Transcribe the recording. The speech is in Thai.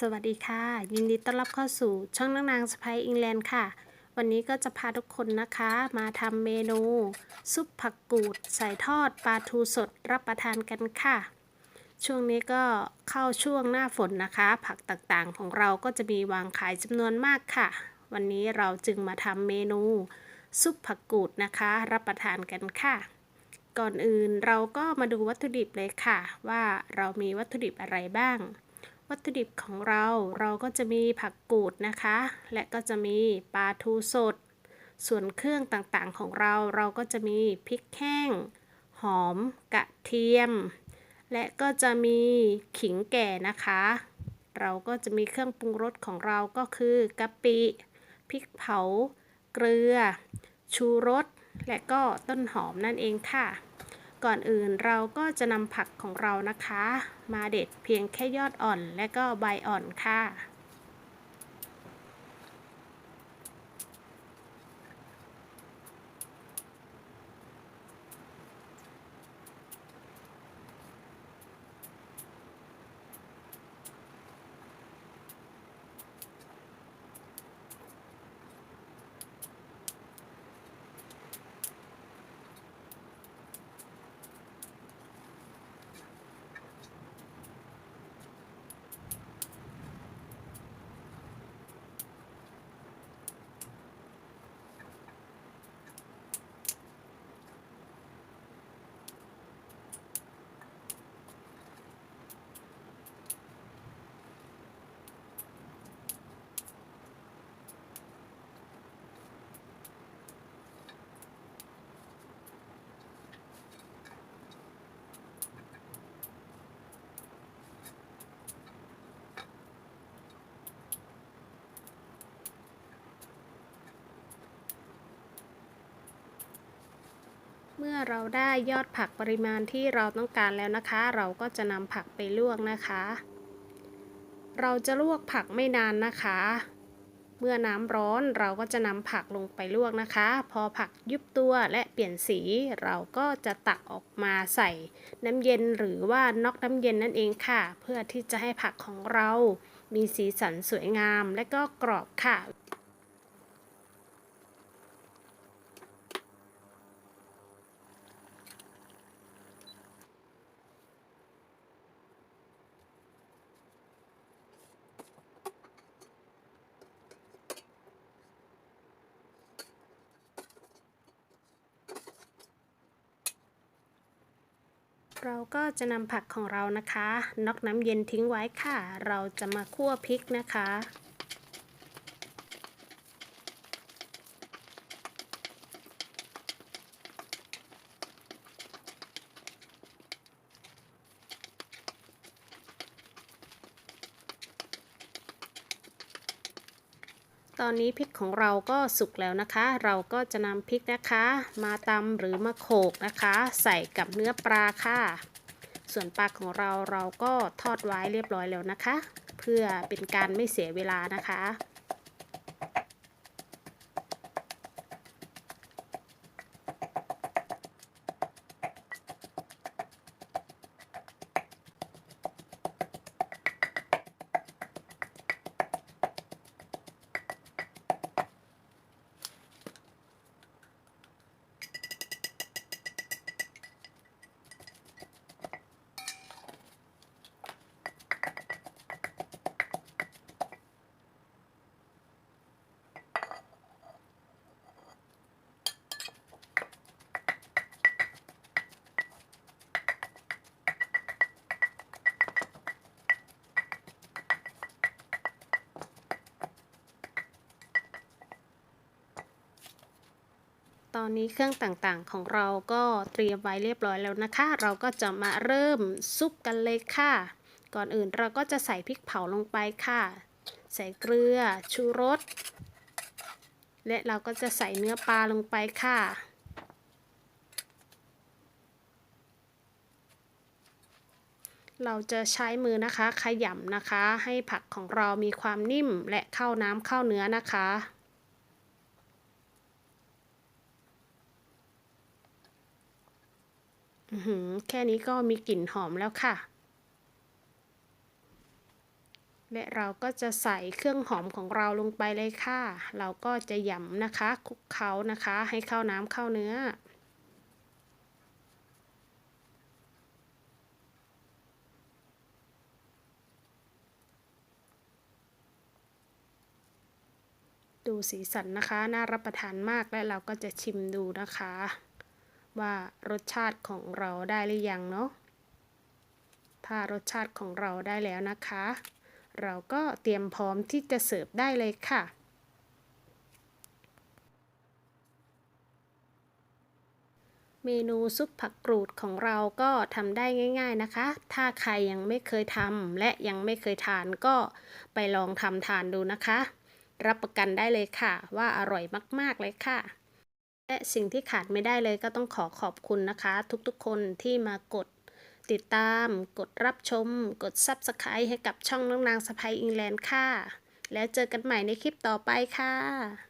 สวัสดีค่ะ ยินดีต้อนรับเข้าสู่ช่องนางนางสไปอิงแลนด์ค่ะ วันนี้ก็จะพาทุกคนนะคะ มาทำเมนู ซุปผักกูดใส่ทอดปลาทูสดรับประทานกันค่ะ ช่วงนี้ก็เข้าช่วงหน้าฝนนะคะ ผักต่างๆของเราก็จะมีวางขายจำนวนมากค่ะ วันนี้เราจึงมาทำเมนู ซุปผักกูดนะคะ รับประทานกันค่ะ ก่อนอื่นเราก็มาดูวัตถุดิบเลยค่ะ ว่าเรามีวัตถุดิบอะไรบ้าง วัตถุดิบของเราเราก็จะมีผักกูดนะคะ และก็จะมีปลาทูสด ส่วนเครื่องต่างๆของเราเราก็จะมีพริกแห้ง หอม กระเทียม และก็จะมีขิงแก่นะคะ เราก็จะมีเครื่องปรุงรสของเราก็คือกะปิพริกเผา เกลือ ชูรส และก็ต้นหอมนั่นเองค่ะ ก่อนอื่นเราก็จะนำผักของเรานะคะ มาเด็ดเพียงแค่ยอดอ่อนและก็ใบอ่อนค่ะ เมื่อเราได้ยอดผักปริมาณที่เราต้องการแล้วนะคะ เราก็จะนำผักไปลวกนะคะ เราจะลวกผักไม่นานนะคะ เมื่อน้ำร้อนเราก็จะนำผักลงไปลวกนะคะ พอผักยุบตัวและเปลี่ยนสี เราก็จะตักออกมาใส่น้ำเย็นหรือว่าน็อกน้ำเย็นนั่นเองค่ะ เพื่อที่จะให้ผักของเรามีสีสันสวยงามและก็กรอบค่ะ เราก็จะนำผักของเรานะคะน็อกน้ำเย็นทิ้งไว้ค่ะ เราจะมาคั่วพริกนะคะ ตอนนี้พริกของเราก็สุกแล้วนะคะ เราก็จะนำพริกนะคะ มาตำหรือมาโขกนะคะ ใส่กับเนื้อปลาค่ะ ส่วนปลาของเราเราก็ทอดไว้เรียบร้อยแล้วนะคะ เพื่อเป็นการไม่เสียเวลานะคะ อนนี้เครื่องต่างๆของเราก็เตรียมไว้เรียบร้อยแล้วนะคะ เราก็จะมาเริ่มซุปกันเลยค่ะ ก่อนอื่นเราก็จะใส่พริกเผาลงไปค่ะ ใส่เกลือ ชูรส และเราก็จะใส่เนื้อปลาลงไปค่ะเราจะใช้มือนะคะขยำนะคะ ให้ผักของเรามีความนิ่มและเข้าน้ำเข้าเนื้อนะคะ อื้อหือ แค่นี้ก็มีกลิ่นหอมแล้วค่ะ และเราก็จะใส่เครื่องหอมของเราลงไปเลยค่ะ เราก็จะหยำนะคะคลุกเคล้านะคะ ให้เข้าน้ำเข้าเนื้อดูสีสันนะคะ น่ารับประทานมากและเราก็จะชิมดูนะคะ ว่ารสชาติของเราได้หรือยังเนาะ ถ้ารสชาติของเราได้แล้วนะคะ เราก็เตรียมพร้อมที่จะเสิร์ฟได้เลยค่ะเมนูซุปผักกรูดของเราก็ทำได้ง่าย ๆนะคะ ถ้าใครยังไม่เคยทำและยังไม่เคยทานก็ไปลองทำทานดูนะคะ รับประกันได้เลยค่ะ ว่าอร่อยมากๆเลยค่ะ และสิ่งที่ขาดไม่ได้เลยก็ต้องขอขอบคุณนะคะ ทุกๆคนที่มากดติดตาม กดรับชม กด Subscribe ให้กับช่องน้องนางสะพายอิงแลนด์ค่ะ แล้วเจอกันใหม่ในคลิปต่อไปค่ะ